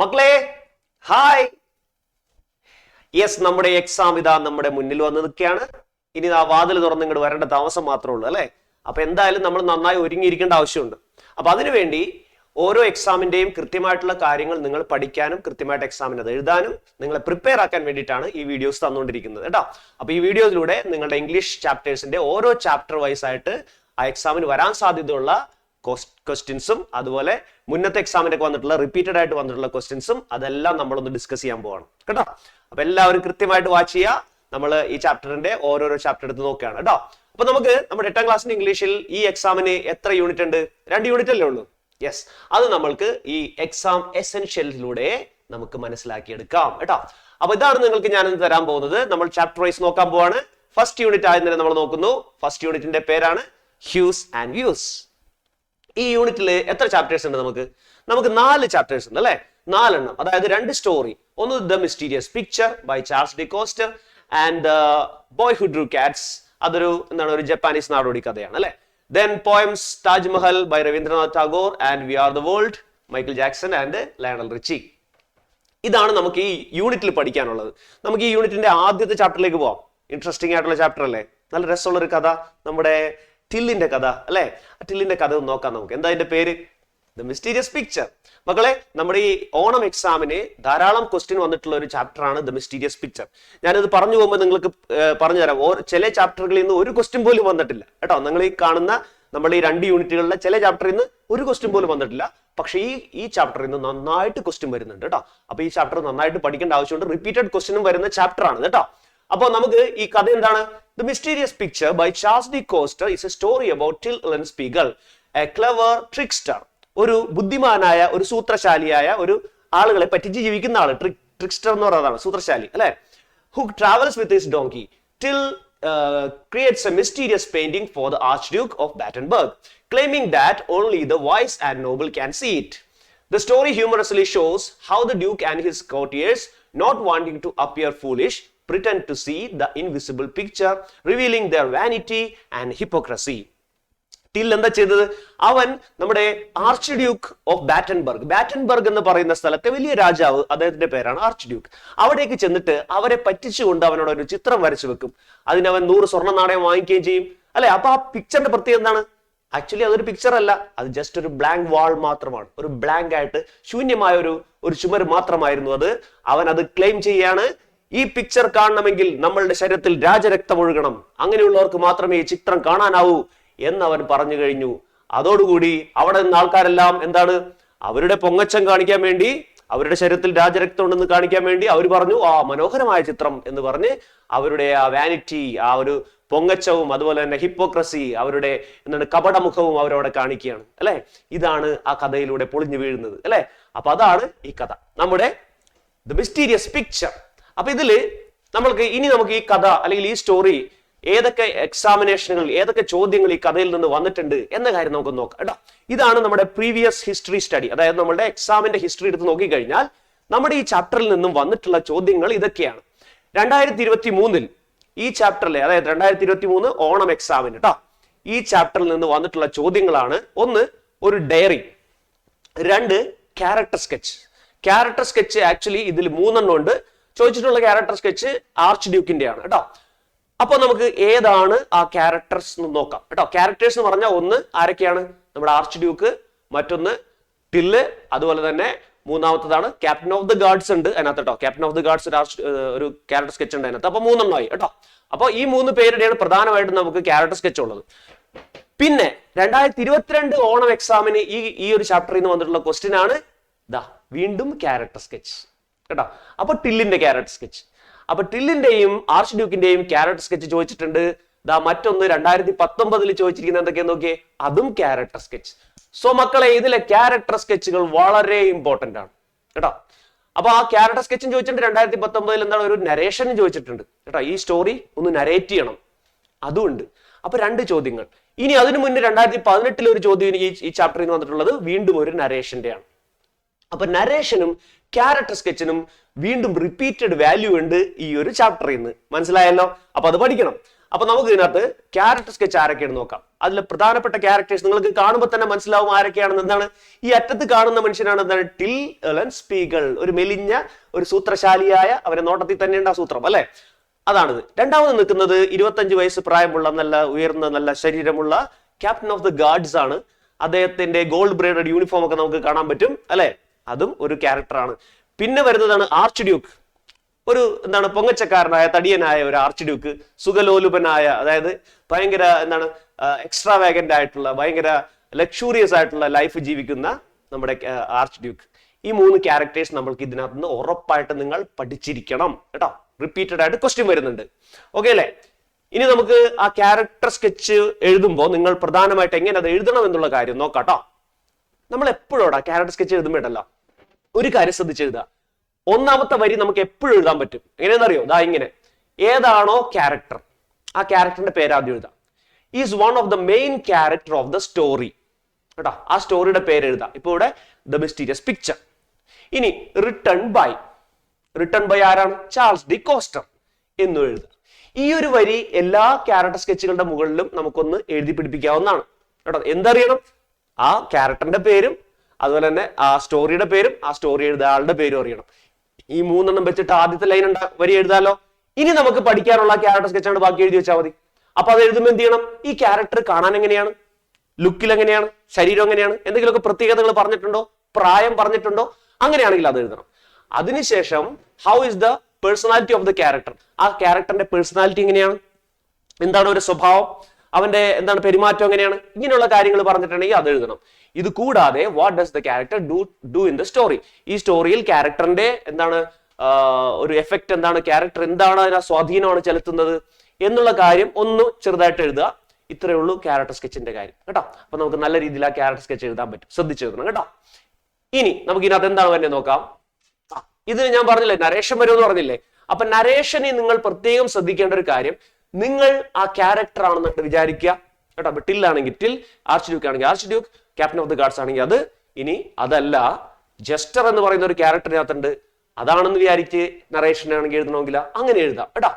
മക്കളെ hi. Yes നമ്മുടെ exam ഇതാ നമ്മുടെ മുന്നിൽ വന്ന് നിൽക്കുകയാണ്. ഇനി ആ വാതിൽ തുറന്ന് ഇങ്ങോട്ട് വരേണ്ട താമസം മാത്രമേ ഉള്ളൂ അല്ലെ? അപ്പൊ എന്തായാലും നമ്മൾ നന്നായി ഒരുങ്ങിയിരിക്കേണ്ട ആവശ്യമുണ്ട്. അപ്പൊ അതിനുവേണ്ടി ഓരോ എക്സാമിന്റെയും കൃത്യമായിട്ടുള്ള കാര്യങ്ങൾ നിങ്ങൾ പഠിക്കാനും കൃത്യമായിട്ട് എക്സാമിന് അത് എഴുതാനും നിങ്ങളെ പ്രിപ്പയർ ആക്കാൻ വേണ്ടിയിട്ടാണ് ഈ വീഡിയോസ് തന്നുകൊണ്ടിരിക്കുന്നത് കേട്ടോ? അപ്പൊ ഈ വീഡിയോയിലൂടെ നിങ്ങളുടെ ഇംഗ്ലീഷ് ചാപ്റ്റേഴ്സിന്റെ ഓരോ ചാപ്റ്റർ വൈസ് ആയിട്ട് ആ എക്സാമിന് വരാൻ സാധ്യതയുള്ള ക്വസ്റ്റ്യൻസും അതുപോലെ മുന്നത്തെ എക്സാമിനൊക്കെ വന്നിട്ടുള്ള റിപ്പീറ്റഡ് ആയിട്ട് വന്നിട്ടുള്ള ക്വസ്റ്റ്യൻസും അതെല്ലാം നമ്മളൊന്ന് ഡിസ്കസ് ചെയ്യാൻ പോവാണ്. കേട്ടോ? അപ്പൊ എല്ലാവരും കൃത്യമായിട്ട് വാച്ച് ചെയ്യുക. നമ്മൾ ഈ ചാപ്റ്ററിന്റെ ഓരോരോ ചാപ്റ്റർ എടുത്ത് നോക്കുകയാണ്. കേട്ടോ? അപ്പൊ നമുക്ക് നമ്മുടെ എട്ടാം ക്ലാസ്സിന്റെ ഇംഗ്ലീഷിൽ ഈ എക്സാമിന് എത്ര യൂണിറ്റ് ഉണ്ട്? രണ്ട് യൂണിറ്റ് അല്ലേ ഉള്ളൂ? യെസ് അത് നമ്മൾക്ക് ഈ എക്സാം എസെൻഷ്യലിലൂടെ നമുക്ക് മനസ്സിലാക്കിയെടുക്കാം. കേട്ടോ? അപ്പൊ ഇതാണ് നിങ്ങൾക്ക് ഞാൻ തരാൻ പോകുന്നത്. നമ്മൾ ചാപ്റ്റർ വൈസ് നോക്കാൻ പോവാണ്. ഫസ്റ്റ് യൂണിറ്റ് ആയതിനെ നമ്മൾ നോക്കുന്നു. ഫസ്റ്റ് യൂണിറ്റിന്റെ പേരാണ് ഹ്യൂസ് ആൻഡ് വ്യൂസ് ഈ യൂണിറ്റിൽ എത്ര ചാപ്റ്റേഴ്സ് ഉണ്ട് നമുക്ക്? നമുക്ക് നാല് ചാപ്റ്റേഴ്സ് ഉണ്ട് അല്ലെ? നാലെണ്ണം. അതായത് രണ്ട് സ്റ്റോറി ഒന്ന് the mysterious picture by Charles de Coster and boy who drew cats അതൊരു എന്താണ് ഒരു ജപ്പാനീസ് നാടോടി കഥയാണ് അല്ലെ? Then poems Taj Mahal by Rabindranath Tagore and we are the world Michael Jackson and Lionel Richie ഇതാണ് നമുക്ക് ഈ യൂണിറ്റിൽ പഠിക്കാനുള്ളത്. നമുക്ക് ഈ യൂണിറ്റിന്റെ ആദ്യത്തെ ചാപ്റ്ററിലേക്ക് പോവാം. ഇൻട്രസ്റ്റിംഗ് ആയിട്ടുള്ള ചാപ്റ്റർ അല്ലേ? നല്ല രസമുള്ള ഒരു കഥ. നമ്മുടെ ടില്ലിന്റെ കഥ അല്ലെ? ടില്ലിന്റെ കഥ ഒന്ന് നോക്കാം നമുക്ക്. എന്താ അതിന്റെ പേര്? ദ മിസ്റ്റീരിയസ് പിക്ചർ മക്കളെ നമ്മുടെ ഈ ഓണം എക്സാമിന് ധാരാളം ക്വസ്റ്റ്യൻ വന്നിട്ടുള്ള ഒരു ചാപ്റ്റർ ആണ് ദ മിസ്റ്റീരിയസ് പിക്ചർ ഞാനിത് പറഞ്ഞു പോകുമ്പോൾ നിങ്ങൾക്ക് പറഞ്ഞു തരാം ചില ചാപ്റ്ററുകളിൽ നിന്ന് ഒരു ക്വസ്റ്റ്യൻ പോലും വന്നിട്ടില്ല. കേട്ടോ നിങ്ങൾ ഈ കാണുന്ന നമ്മുടെ ഈ രണ്ട് യൂണിറ്റുകളിലെ ചില ചാപ്റ്ററിൽ നിന്ന് ഒരു ക്വസ്റ്റ്യൻ പോലും വന്നിട്ടില്ല. പക്ഷേ ഈ ഈ ചാപ്റ്ററിൽ നിന്ന് നന്നായിട്ട് ക്വസ്റ്റ്യൻ വരുന്നുണ്ട് കേട്ടോ. അപ്പൊ ഈ ചാപ്റ്റർ നന്നായിട്ട് പഠിക്കേണ്ട ആവശ്യമുണ്ട്. റിപ്പീറ്റഡ് ക്വസ്റ്റ്യനും വരുന്ന ചാപ്റ്റർ ആണ് കേട്ടോ. അപ്പോൾ നമുക്ക് ഈ കഥ എന്താണ് the mysterious picture by Charles De Coster is a story about Till Eulenspiegel a clever trickster ഒരു ബുദ്ധിമാനായ ഒരു സൂത്രശാലിയായ ഒരു ആളുകളെ പറ്റിച്ച് ജീവിക്കുന്ന ആൾ ട്രിക് ട്രിക്സ്റ്റർ എന്ന് പറയുന്നതാണ് സൂത്രശാലി അല്ലെ who travels with his donkey till uh, creates a mysterious painting for the Archduke of Battenberg, claiming that only the wise and noble can see it. The story humorously shows how the Duke and his courtiers, not wanting to appear foolish, pretend to see the invisible picture, revealing their vanity and hypocrisy. Till എന്താ ചെയ്തത്? അവൻ നമ്മുടെ archduke of Battenberg. Battenberg എന്ന് പറയുന്ന സ്ഥലത്തെ വലിയ രാജാവ് അദ്ദേഹത്തിന്റെ പേരാണ് ആർച്ച് ഡ്യൂക്ക് അവിടേക്ക് ചെന്നിട്ട് അവരെ പറ്റിച്ചുകൊണ്ട് അവനോട് ഒരു ചിത്രം വരച്ചു വെക്കും. അതിനവൻ നൂറ് സ്വർണ നാണയം വാങ്ങിക്കുകയും ചെയ്യും. അല്ലെ? അപ്പൊ ആ പിക്ചറിന്റെ പ്രത്യേകത എന്താണ്? ആക്ച്വലി അതൊരു പിക്ചർ അല്ല. അത് ജസ്റ്റ് ഒരു ബ്ലാങ്ക് വാൾ മാത്രമാണ്. ഒരു ബ്ലാങ്ക് ആയിട്ട് ശൂന്യമായ ഒരു ഒരു ചുമര് മാത്രമായിരുന്നു അത്. അവൻ അത് ക്ലെയിം ചെയ്യാണ് ഈ പിക്ചർ കാണണമെങ്കിൽ നമ്മളുടെ ശരീരത്തിൽ രാജരക്തം ഒഴുകണം. അങ്ങനെയുള്ളവർക്ക് മാത്രമേ ഈ ചിത്രം കാണാനാവൂ എന്ന് അവൻ പറഞ്ഞു കഴിഞ്ഞു. അതോടുകൂടി അവിടെ നിന്ന് ആൾക്കാരെല്ലാം എന്താണ്? അവരുടെ പൊങ്ങച്ചം കാണിക്കാൻ വേണ്ടി അവരുടെ ശരീരത്തിൽ രാജരക്തം ഉണ്ടെന്ന് കാണിക്കാൻ വേണ്ടി അവർ പറഞ്ഞു ആ മനോഹരമായ ചിത്രം എന്ന് പറഞ്ഞ് അവരുടെ ആ വാനിറ്റി ആ ഒരു പൊങ്ങച്ചവും അതുപോലെ തന്നെ ഹിപ്പോക്രസി അവരുടെ എന്താണ് കപടമുഖവും അവരവിടെ കാണിക്കുകയാണ്. അല്ലെ? ഇതാണ് ആ കഥയിലൂടെ പൊളിഞ്ഞു വീഴുന്നത്. അല്ലെ? അപ്പൊ അതാണ് ഈ കഥ. നമ്മുടെ ദ മിസ്റ്റീരിയസ് പിക്ചർ അപ്പൊ ഇതിൽ നമ്മൾക്ക് ഇനി നമുക്ക് ഈ കഥ അല്ലെങ്കിൽ ഈ സ്റ്റോറി ഏതൊക്കെ എക്സാമിനേഷനുകൾ ഏതൊക്കെ ചോദ്യങ്ങൾ ഈ കഥയിൽ നിന്ന് വന്നിട്ടുണ്ട് എന്ന കാര്യം നമുക്ക് നോക്കാം. കേട്ടോ? ഇതാണ് നമ്മുടെ പ്രീവിയസ് ഹിസ്റ്ററി സ്റ്റഡി അതായത് നമ്മുടെ എക്സാമിന്റെ ഹിസ്റ്ററി എടുത്ത് നോക്കിക്കഴിഞ്ഞാൽ നമ്മുടെ ഈ ചാപ്റ്ററിൽ നിന്നും വന്നിട്ടുള്ള ചോദ്യങ്ങൾ ഇതൊക്കെയാണ്. രണ്ടായിരത്തി ഇരുപത്തി മൂന്നിൽ ഈ ചാപ്റ്ററിലെ അതായത് രണ്ടായിരത്തി ഇരുപത്തി മൂന്ന് ഓണം എക്സാമിന് കേട്ടോ ഈ ചാപ്റ്ററിൽ നിന്ന് വന്നിട്ടുള്ള ചോദ്യങ്ങളാണ്. ഒന്ന് ഒരു ഡയറി രണ്ട് character sketch character sketch actually ഇതിൽ മൂന്നെണ്ണം ഉണ്ട്. ചോദിച്ചിട്ടുള്ള ക്യാരക്ടർ സ്കെച്ച് ആർച്ച് ഡ്യൂക്കിന്റെ ആണ് കേട്ടോ. അപ്പൊ നമുക്ക് ഏതാണ് ആ ക്യാരക്ടേഴ്സ് എന്ന് നോക്കാം കേട്ടോ. ക്യാരക്ടേഴ്സ് എന്ന് പറഞ്ഞാൽ ഒന്ന് ആരൊക്കെയാണ്? നമ്മുടെ ആർച്ച് ഡ്യൂക്ക് മറ്റൊന്ന് ടില്ല് അതുപോലെ തന്നെ മൂന്നാമത്തതാണ് ക്യാപ്റ്റൻ ഓഫ് ദി ഗാർഡ്സ് ഉണ്ട് അതിനകത്ത് കേട്ടോ. ക്യാപ്റ്റൻ ഓഫ് ദി ഗാർഡ്സ് ഒരു ക്യാരക്ടർ സ്കെച്ച് ഉണ്ട് അതിനകത്ത്. അപ്പൊ മൂന്നെണ്ണമായി കേട്ടോ. അപ്പോൾ ഈ മൂന്ന് പേരുടെയാണ് പ്രധാനമായിട്ടും നമുക്ക് ക്യാരക്ടർ സ്കെച്ച് ഉള്ളത്. പിന്നെ രണ്ടായിരത്തി ഇരുപത്തിരണ്ട് ഓണം എക്സാമിന് ഈ ഈ ഒരു ചാപ്റ്ററിൽ നിന്ന് വന്നിട്ടുള്ള ക്വസ്റ്റ്യൻ ആണ് ദാ വീണ്ടും ക്യാരക്ടർ സ്കെച്ച് കേട്ടോ? അപ്പൊ ടില്ലിന്റെ ക്യാരറ്റ് സ്കെച്ച് അപ്പൊ ടില്ലിന്റെയും ആർച്ച് ഡ്യൂക്കിന്റെയും ക്യാരറ്റ് സ്കെച്ച് ചോദിച്ചിട്ടുണ്ട്. ദാ മറ്റൊന്ന് രണ്ടായിരത്തി പത്തൊമ്പതിൽ ചോദിച്ചിരിക്കുന്നത് എന്തൊക്കെയാന്ന് നോക്കിയേ? അതും ക്യാരക്ടർ സ്കെച്ച് സോ മക്കളെ ഇതിലെ ക്യാരക്ടർ സ്കെച്ചുകൾ വളരെ ഇമ്പോർട്ടന്റ് ആണ്. കേട്ടോ? അപ്പൊ ആ ക്യാരക്ടർ സ്കെച്ചും ചോദിച്ചിട്ടുണ്ട്. രണ്ടായിരത്തി പത്തൊമ്പതിൽ എന്താണ് ഒരു നരേഷനും ചോദിച്ചിട്ടുണ്ട്. കേട്ടോ? ഈ സ്റ്റോറി ഒന്ന് നരേറ്റ് ചെയ്യണം. അതുമുണ്ട് അപ്പൊ രണ്ട് ചോദ്യങ്ങൾ. ഇനി അതിനു മുന്നേ രണ്ടായിരത്തി പതിനെട്ടിൽ ഒരു ചോദ്യം ഈ ചാപ്റ്ററിൽ നിന്ന് വന്നിട്ടുള്ളത് വീണ്ടും ഒരു നരേഷന്റെ ആണ് അപ്പൊ നരേഷനും ക്യാരക്ടർ സ്കെച്ചിനും വീണ്ടും റിപ്പീറ്റഡ് വാല്യൂ ഉണ്ട് ഈ ഒരു ചാപ്റ്ററിൽ നിന്ന് മനസ്സിലായല്ലോ? അപ്പൊ അത് പഠിക്കണം. അപ്പൊ നമുക്ക് ഇതിനകത്ത് ക്യാരക്ടർ സ്കെച്ച് ആരൊക്കെയാണ് നോക്കാം. അതിലെ പ്രധാനപ്പെട്ട ക്യാരക്ടേഴ്സ് നിങ്ങൾക്ക് കാണുമ്പോൾ തന്നെ മനസ്സിലാവും ആരൊക്കെയാണെന്ന് എന്താണ്. ഈ അറ്റത്ത് കാണുന്ന മനുഷ്യനാണ് എന്താണ്? ടിൽ എലൻ സ്പീഗൾ ഒരു മെലിഞ്ഞ ഒരു സൂത്രശാലിയായ അവരെ നോട്ടത്തിൽ തന്നെയുണ്ട് ആ സൂത്രം അല്ലെ? അതാണിത്. രണ്ടാമത് നിൽക്കുന്നത് ഇരുപത്തഞ്ച് വയസ്സ് പ്രായമുള്ള നല്ല ഉയർന്ന നല്ല ശരീരമുള്ള ക്യാപ്റ്റൻ ഓഫ് ദ ഗാർഡ്സ് ആണ്. അദ്ദേഹത്തിന്റെ ഗോൾഡ് ബ്രേഡഡ് യൂണിഫോം ഒക്കെ നമുക്ക് കാണാൻ പറ്റും അല്ലെ? അതും ഒരു ക്യാരക്ടറാണ്. പിന്നെ വരുന്നതാണ് ആർച്ച് ഡ്യൂക്ക്. ഒരു എന്താണ് പൊങ്ങച്ചക്കാരനായ തടിയനായ ഒരു ആർച്ച് ഡ്യൂക്ക് സുഖലോലുപനായ അതായത് ഭയങ്കര എന്താണ് എക്സ്ട്രാ വേഗന്റ് ആയിട്ടുള്ള ഭയങ്കര ലക്ഷൂറിയസ് ആയിട്ടുള്ള ലൈഫ് ജീവിക്കുന്ന നമ്മുടെ ആർച്ച് ഡ്യൂക്ക്. ഈ മൂന്ന് ക്യാരക്ടേഴ്സ് നമ്മൾക്ക് ഇതിനകത്ത് നിന്ന് ഉറപ്പായിട്ട് നിങ്ങൾ പഠിച്ചിരിക്കണം കേട്ടോ. റിപ്പീറ്റഡ് ആയിട്ട് ക്വസ്റ്റ്യൻ വരുന്നുണ്ട്. ഓക്കെ അല്ലേ? ഇനി നമുക്ക് ആ ക്യാരക്ടർ സ്കെച്ച് എഴുതുമ്പോൾ നിങ്ങൾ പ്രധാനമായിട്ട് എങ്ങനെ അത് എഴുതണം എന്നുള്ള കാര്യം നോക്കാം കേട്ടോ. നമ്മൾ എപ്പോഴോടാ ക്യാരക്ടർ സ്കെച്ച് എഴുതുമ്പോഴല്ല ഒരു കാര്യം ശ്രദ്ധിച്ച് എഴുതുക. ഒന്നാമത്തെ വരി നമുക്ക് എപ്പോഴും എഴുതാൻ പറ്റും. എങ്ങനെയാണെന്നറിയോ ദാ ഇങ്ങനെ. ഏതാണോ ക്യാരക്ടർ ആ ക്യാരക്ടറിന്റെ പേര് ആദ്യം എഴുതാം. Is one of the main character of the story കേട്ടോ? ആ സ്റ്റോറിയുടെ പേര് എഴുതാം. ഇപ്പൊ ഇവിടെ ദ മിസ്റ്റീരിയസ് പിക്ചർ ഇനി റിട്ടേൺ ബൈ റിട്ടേൺ ബൈ ആരാണ്? ചാൾസ് ഡി കോസ്റ്റർ എന്ന് എഴുതുക ഈ ഒരു വരി എല്ലാ ക്യാരക്ടർ സ്കെച്ചുകളുടെ മുകളിലും നമുക്കൊന്ന് എഴുതി പിടിപ്പിക്കാവുന്നതാണ്. കേട്ടോ? എന്തറിയണം? ആ ക്യാരക്ടറിന്റെ പേരും അതുപോലെ തന്നെ ആ സ്റ്റോറിയുടെ പേരും ആ സ്റ്റോറി എഴുതുക ആളുടെ പേരും അറിയണം. ഈ മൂന്നെണ്ണം വെച്ചിട്ട് ആദ്യത്തെ ലൈൻ ഉണ്ടാ വരി എഴുതാലോ? ഇനി നമുക്ക് പഠിക്കാനുള്ള ക്യാരക്ടർ സ്കെച്ചാണ് ബാക്കി എഴുതി വെച്ചാൽ മതി. അപ്പൊ അത് എഴുതുമ്പോൾ എന്ത് ചെയ്യണം? ഈ ക്യാരക്ടർ കാണാൻ എങ്ങനെയാണ്? ലുക്കിൽ എങ്ങനെയാണ്? ശരീരം എങ്ങനെയാണ്? എന്തെങ്കിലുമൊക്കെ പ്രത്യേകതകൾ പറഞ്ഞിട്ടുണ്ടോ? പ്രായം പറഞ്ഞിട്ടുണ്ടോ? അങ്ങനെയാണെങ്കിൽ അത് എഴുതണം. അതിനുശേഷം how is the personality of the character ആ ക്യാരക്ടറിന്റെ പേഴ്സണാലിറ്റി എങ്ങനെയാണ്? എന്താണ് ഒരു സ്വഭാവം? അവന്റെ എന്താണ് പെരുമാറ്റം എങ്ങനെയാണ്? ഇങ്ങനെയുള്ള കാര്യങ്ങൾ പറഞ്ഞിട്ടുണ്ടെങ്കിൽ അത് എഴുതണം. ഇത് കൂടാതെ what does the character do do in the story ഈ സ്റ്റോറിയിൽ ക്യാരക്ടറിന്റെ എന്താണ് ഒരു എഫക്റ്റ് എന്താണ്? ക്യാരക്ടർ എന്താണ് അതിനാ സ്വാധീനമാണ് ചെലുത്തുന്നത് എന്നുള്ള കാര്യം ഒന്ന് ചെറുതായിട്ട് എഴുതുക. ഇത്രയേ ഉള്ളൂ ക്യാരക്ടർ സ്കെച്ചിന്റെ കാര്യം. കേട്ടോ? അപ്പൊ നമുക്ക് നല്ല രീതിയിൽ ആ ക്യാരക്ടർ സ്കെച്ച് എഴുതാൻ പറ്റും. ശ്രദ്ധിച്ചു എഴുതണം കേട്ടോ? ഇനി നമുക്ക് ഇതിനകത്ത് എന്താണ് തന്നെ നോക്കാം. ഇതിന് ഞാൻ പറഞ്ഞില്ലേ നരേഷൻ വരുമെന്ന് പറഞ്ഞില്ലേ? അപ്പൊ നരേഷനെ നിങ്ങൾ പ്രത്യേകം ശ്രദ്ധിക്കേണ്ട ഒരു കാര്യം നിങ്ങൾ ആ ക്യാരക്ടർ ആണെന്നിട്ട് വിചാരിക്കുക. കേട്ടോ അപ്പൊ ടിൽ ആണെങ്കിൽ ടിൽ ആർച്ച് ഡ്യൂക്ക് ആണെങ്കിൽ archduke captain of the guards ആണെങ്കിൽ അത്. ഇനി അതല്ല ജസ്റ്റർ എന്ന് പറയുന്ന ഒരു ക്യാരക്ടറിനകത്തുണ്ട് അതാണെന്ന് വിചാരിച്ച് നറേഷൻ ആണെങ്കിൽ എഴുതണമെങ്കിൽ അങ്ങനെ എഴുതാം കേട്ടോ.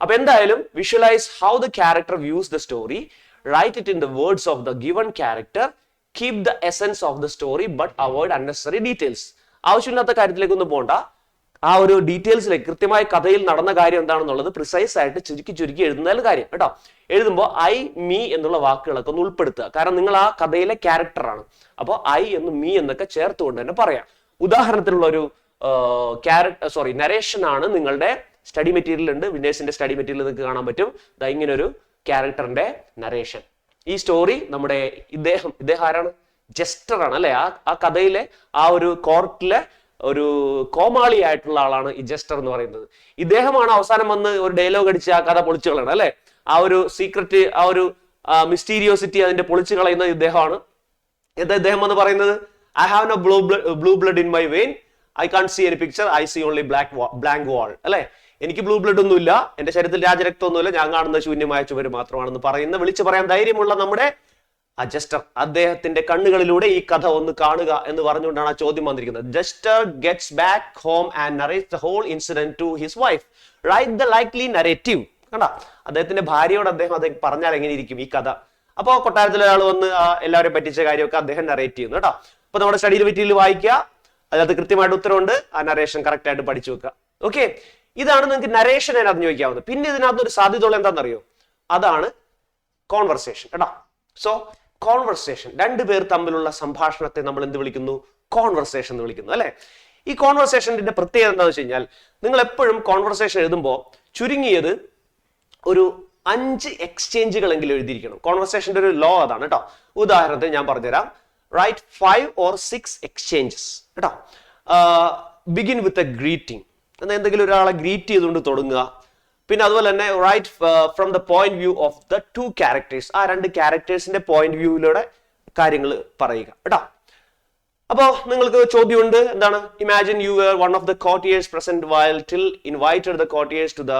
അപ്പൊ എന്തായാലും visualise how the character views the story write it in the words of the given character keep the essence of the story but avoid unnecessary details ആവശ്യമില്ലാത്ത കാര്യത്തിലേക്കൊന്നും പോകണ്ട ആ ഒരു ഡീറ്റെയിൽസിലേക്ക് കൃത്യമായ കഥയിൽ നടന്ന കാര്യം എന്താണെന്നുള്ളത് പ്രിസൈസ് ആയിട്ട് ചുരുക്കി ചുരുക്കി എഴുതുന്നതിൽ കാര്യം. കേട്ടോ. എഴുതുമ്പോൾ ഐ മീ എന്നുള്ള വാക്കുകളൊക്കെ ഒന്ന് ഉൾപ്പെടുത്തുക. കാരണം നിങ്ങൾ ആ കഥയിലെ ക്യാരക്ടറാണ്. അപ്പോൾ ഐ എന്ന് മീ എന്നൊക്കെ ചേർത്തുകൊണ്ട് തന്നെ പറയാം. ഉദാഹരണത്തിലുള്ള ഒരു ക്യാരക്ടർ സോറി നരേഷൻ ആണ് നിങ്ങളുടെ സ്റ്റഡി മെറ്റീരിയൽ ഉണ്ട് വിനേഷിന്റെ സ്റ്റഡി മെറ്റീരിയൽ നിങ്ങൾക്ക് കാണാൻ പറ്റും. ദാ ഇങ്ങനെ ഒരു ക്യാരക്ടറിന്റെ നരേഷൻ. ഈ സ്റ്റോറി നമ്മുടെ ഇദ്ദേഹം ഇദ്ദേഹം ആരാണ്? ജസ്റ്റർ ആണ് അല്ലെ? ആ ആ കഥയിലെ ആ ഒരു കോർട്ടിലെ ഒരു കോമാളി ആയിട്ടുള്ള ആളാണ് ഈ ജസ്റ്റർ എന്ന് പറയുന്നത്. ഇദ്ദേഹമാണ് അവസാനം വന്ന് ഒരു ഡയലോഗ് അടിച്ച് ആ കഥ പൊളിച്ചു കളയണം അല്ലെ? ആ ഒരു സീക്രട്ട് ആ ഒരു മിസ്റ്റീരിയോസിറ്റി അതിന്റെ പൊളിച്ചു കളയുന്നത് ഇദ്ദേഹമാണ്. എന്താ ഇദ്ദേഹം എന്ന് പറയുന്നത്? I have no blue blue blood in my vein I can't see any picture I see only black blank wall അല്ലെ? എനിക്ക് ബ്ലൂ ബ്ലഡ് ഒന്നുമില്ല. എന്റെ ശരീരത്തിൽ രാജരക്തമൊന്നുമില്ല. ഞാൻ കാണുന്ന ശൂന്യമായ ചുവര് മാത്രമാണെന്ന് പറയുന്ന വിളിച്ചു പറയാൻ ധൈര്യമുള്ള നമ്മുടെ അജസ്റ്റർ അദ്ദേഹത്തിന്റെ കണ്ണുകളിലൂടെ ഈ കഥ ഒന്ന് കാണുക എന്ന് പറഞ്ഞുകൊണ്ടാണ് ആ ചോദ്യം വന്നിരിക്കുന്നത്. Jester gets back home and narrate the whole incident to his wife. Write the likely narrative. കണ്ട? അദ്ദേഹത്തിന്റെ ഭാര്യയോട് അദ്ദേഹം അത് പറഞ്ഞാൽ എങ്ങനെയിരിക്കും ഈ കഥ? അപ്പോൾ കൊട്ടാരത്തിലെ ഒരാൾ വന്ന് ആ എല്ലാവരെയും പറ്റിച്ച കാര്യമൊക്കെ അദ്ദേഹം നറേറ്റ് ചെയ്യുന്നു കേട്ടോ. അപ്പൊ നമ്മുടെ സ്റ്റഡി മെറ്റീരിയൽ വായിക്കുക. അതിനകത്ത് കൃത്യമായിട്ട് ഉത്തരവുണ്ട്. ആ നറേഷൻ കറക്റ്റ് ആയിട്ട് പഠിച്ചു വെക്കുക. ഓക്കെ ഇതാണ് നിങ്ങൾക്ക് നരേഷൻ അതിനകത്ത് ചോദിക്കാവുന്നത്. പിന്നെ ഇതിനകത്ത് ഒരു സാധ്യതയുള്ള എന്താണെന്നറിയോ? അതാണ് കോൺവെർസേഷൻ കേട്ടോ? സോ കോൺവെർസേഷൻ രണ്ടുപേർ തമ്മിലുള്ള സംഭാഷണത്തെ നമ്മൾ എന്ത് വിളിക്കുന്നു? കോൺവെർസേഷൻ എന്ന് വിളിക്കുന്നു അല്ലെ? ഈ കോൺവെർസേഷന്റെ പ്രത്യേകത എന്താണെന്ന് വെച്ച് കഴിഞ്ഞാൽ നിങ്ങൾ എപ്പോഴും കോൺവെർസേഷൻ എഴുതുമ്പോൾ ചുരുങ്ങിയത് ഒരു അഞ്ച് എക്സ്ചേഞ്ചുകളെങ്കിലും എഴുതിയിരിക്കണം. കോൺവെർസേഷന്റെ ഒരു ലോ അതാണ് കേട്ടോ. ഉദാഹരണത്തിന് ഞാൻ പറഞ്ഞുതരാം. Write five or six exchanges കേട്ടോ. ബിഗിൻ വിത്ത് എ ഗ്രീറ്റിംഗ് എന്തെങ്കിലും ഒരാളെ ഗ്രീറ്റ് ചെയ്തുകൊണ്ട് തുടങ്ങുക. പിന്നെ അതുപോലെ തന്നെ right from the point view of the two characters ആ രണ്ട് ക്യാരക്ടേഴ്സിന്റെ പോയിന്റ് വ്യൂവിലൂടെ കാര്യങ്ങൾ പറയുക. കേട്ടോ? അപ്പോ നിങ്ങൾക്ക് ചോദ്യമുണ്ട്. എന്താണ്? Imagine you were one of the courtiers present while Till invited the courtiers to the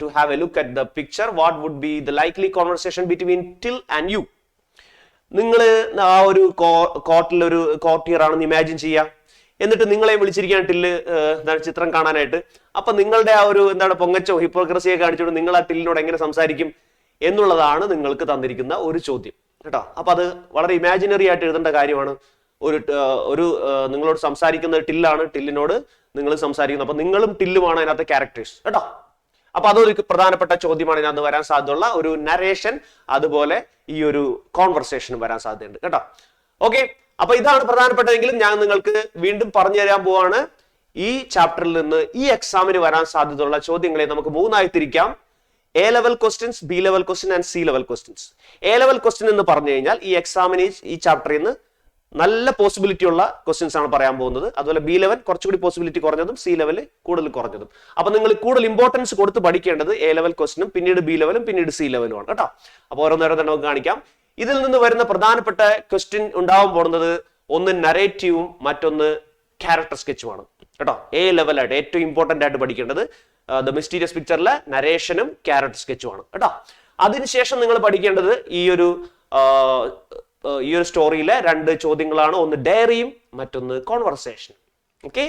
to have a look at the picture what would be the likely conversation between Till and you നിങ്ങൾ ആ ഒരു കോർട്ടിൽ ഒരു courtier ആണെന്ന് imagine ചെയ്യുക എന്നിട്ട് നിങ്ങളെ വിളിച്ചിരിക്കാൻ till എന്താണ് ചിത്രം കാണാനായിട്ട്. അപ്പൊ നിങ്ങളുടെ ആ ഒരു എന്താണ് പൊങ്ങച്ചോ ഹിപ്പോക്രസിയെ കാണിച്ചുകൊണ്ട് നിങ്ങൾ ആ ടില്ലിനോട് എങ്ങനെ സംസാരിക്കും എന്നുള്ളതാണ് നിങ്ങൾക്ക് തന്നിരിക്കുന്ന ഒരു ചോദ്യം. കേട്ടോ? അപ്പൊ അത് വളരെ ഇമാജിനറി ആയിട്ട് എഴുതേണ്ട കാര്യമാണ്. ഒരു ഒരു നിങ്ങളോട് സംസാരിക്കുന്ന ടില്ലാണ് ടില്ലിനോട് നിങ്ങൾ സംസാരിക്കുന്നത്. അപ്പൊ നിങ്ങളും ടില്ലുമാണ് അതിനകത്ത് ക്യാരക്ടേഴ്സ് കേട്ടോ? അപ്പൊ അതൊരു പ്രധാനപ്പെട്ട ചോദ്യമാണ് ഇതിനകത്ത് വരാൻ സാധ്യതയുള്ള ഒരു നരേഷൻ അതുപോലെ ഈ ഒരു കോൺവെർസേഷനും വരാൻ സാധ്യതയുണ്ട്. കേട്ടോ? ഓക്കെ അപ്പൊ ഇതാണ് പ്രധാനപ്പെട്ടതെങ്കിലും ഞാൻ നിങ്ങൾക്ക് വീണ്ടും പറഞ്ഞു തരാൻ പോവാണ്. ഈ ചാപ്റ്ററിൽ നിന്ന് ഈ എക്സാമിന് വരാൻ സാധ്യതയുള്ള ചോദ്യങ്ങളെ നമുക്ക് മൂന്നായി തിരിക്കാം. A level questions B level question and C level questions A level question എന്ന് പറഞ്ഞു കഴിഞ്ഞാൽ ഈ എക്സാമിന് ഈ ചാപ്റ്ററിൽ നിന്ന് നല്ല പോസിബിലിറ്റി ഉള്ള ക്വസ്റ്റ്യൻസ് ആണ് പറയാൻ പോകുന്നത്. അതുപോലെ ബി ലെവൽ കുറച്ചുകൂടി പോസിബിലിറ്റി കുറഞ്ഞതും സി ലെവൽ കൂടുതൽ കുറഞ്ഞതും. അപ്പൊ നിങ്ങൾ കൂടുതൽ ഇമ്പോർട്ടൻസ് കൊടുത്ത് പഠിക്കേണ്ടത് എ ലെവൽ ക്വസ്റ്റിനും പിന്നീട് ബി ലെവലും പിന്നീട് സി ലെവലും ആണ്. കേട്ടോ? അപ്പോൾ തന്നെ നമുക്ക് കാണിക്കാം. ഇതിൽ നിന്ന് വരുന്ന പ്രധാനപ്പെട്ട ക്വസ്റ്റ്യൻ ഉണ്ടാവാൻ പോകുന്നത് ഒന്ന് നരേറ്റീവും മറ്റൊന്ന് ക്യാരക്ടർ സ്കെച്ചുമാണ് കേട്ടോ? എ ലെവലായിട്ട് ഏറ്റവും ഇമ്പോർട്ടന്റ് ആയിട്ട് പഠിക്കേണ്ടത് ദ മിസ്റ്റീരിയസ് പിക്ചറിലെ നരേഷനും ക്യാരക്ടർ സ്കെച്ചുമാണ് കേട്ടോ? അതിനുശേഷം നിങ്ങൾ പഠിക്കേണ്ടത് ഈ ഒരു ഈ ഒരു സ്റ്റോറിയിലെ രണ്ട് ചോദ്യങ്ങളാണ്. ഒന്ന് ഡയറിയും മറ്റൊന്ന് കോൺവെർസേഷൻ ഓക്കെ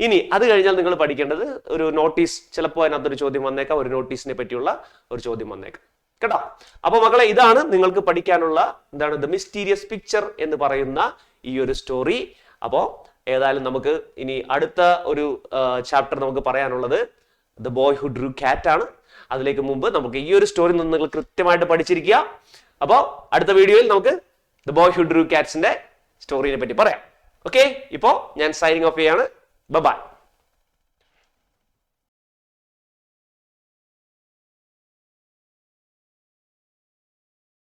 ഇനി അത് കഴിഞ്ഞാൽ നിങ്ങൾ പഠിക്കേണ്ടത് ഒരു നോട്ടീസ് ചിലപ്പോൾ അതിനകത്തൊരു ചോദ്യം വന്നേക്കാം ഒരു നോട്ടീസിനെ പറ്റിയുള്ള ഒരു ചോദ്യം വന്നേക്കാം. കേട്ടോ അപ്പൊ മക്കളെ ഇതാണ് നിങ്ങൾക്ക് പഠിക്കാനുള്ള എന്താണ് ദ മിസ്റ്റീരിയസ് പിക്ചർ എന്ന് പറയുന്ന ഈ ഒരു സ്റ്റോറി അപ്പോ ഏതായാലും നമുക്ക് ഇനി അടുത്ത ഒരു ചാപ്റ്റർ നമുക്ക് പറയാനുള്ളത് ദ ബോയ് ഹു ഡ്രൂ കാറ്റ് ആണ്. അതിലേക്ക് മുമ്പ് നമുക്ക് ഈ ഒരു സ്റ്റോറി നിന്ന് നിങ്ങൾ കൃത്യമായിട്ട് പഠിച്ചിരിക്കുക. അപ്പോൾ അടുത്ത വീഡിയോയിൽ നമുക്ക് ദ ബോയ് ഹു ഡ്രൂ കാറ്റ്സിന്റെ സ്റ്റോറിനെ പറ്റി പറയാം. ഓക്കെ ഇപ്പോ ഞാൻ സൈനിങ് ഓഫ് ചെയ്യാണ്. ബൈ